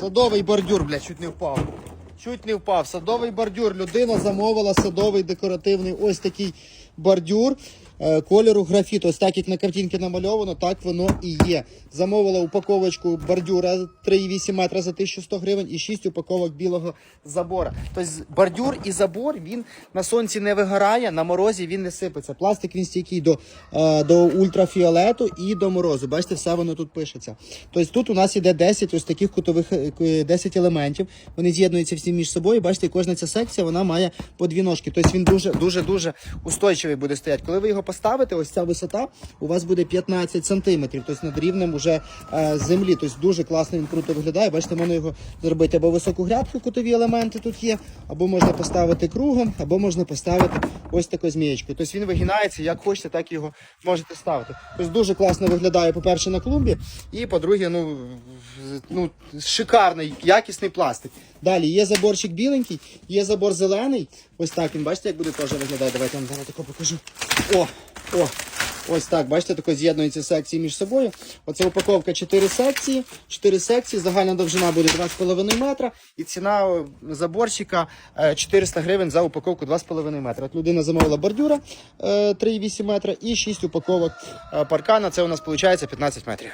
Садовий бордюр, блядь, чуть не впав. Чуть не впав. Садовий бордюр. Людина замовила садовий декоративний ось такий бордюр кольору графіт. Ось так як на картинці намальовано, так воно і є. Замовила упаковочку бордюра 3,8 метра за 1100 гривень і 6 упаковок білого забора. Тобто бордюр і забор він на сонці не вигорає, на морозі він не сипеться. Пластик він стійкий до, е, до ультрафіолету і до морозу. Бачите, все воно тут пишеться. Тобто тут у нас іде 10 ось таких кутових е, 10 елементів. Вони з'єднуються всі між собою. Бачите, кожна ця секція вона має по дві ножки. Тобто він дуже дуже дуже устойчивий буде стояти. Коли ви його поставите, ось ця висота у вас буде 15 сантиметрів, тобто над рівнем уже е, землі. Тобто дуже класно він круто виглядає. Бачите, можна його зробити або високу грядку, кутові елементи тут є, або можна поставити кругом, або можна поставити ось такою змієчкою. Тобто він вигинається, як хочете, так його можете ставити. Тобто дуже класно виглядає, по-перше, на клумбі, і по-друге, ну, ну, шикарний, якісний пластик. Далі є заборчик біленький, є забор зелений. Ось так він, бачите, як буде теж виглядати. Давайте вам зараз тако покажу. О, о, ось так, бачите, тако з'єднуються секції між собою. Оце упаковка 4 секції. 4 секції, загальна довжина буде 2,5 метра. І ціна е, заборчика е, 400 гривень за упаковку 2,5 метра. От людина замовила бордюра е, 3,8 метра і 6 упаковок е, паркана. Це у нас виходить 15 метрів.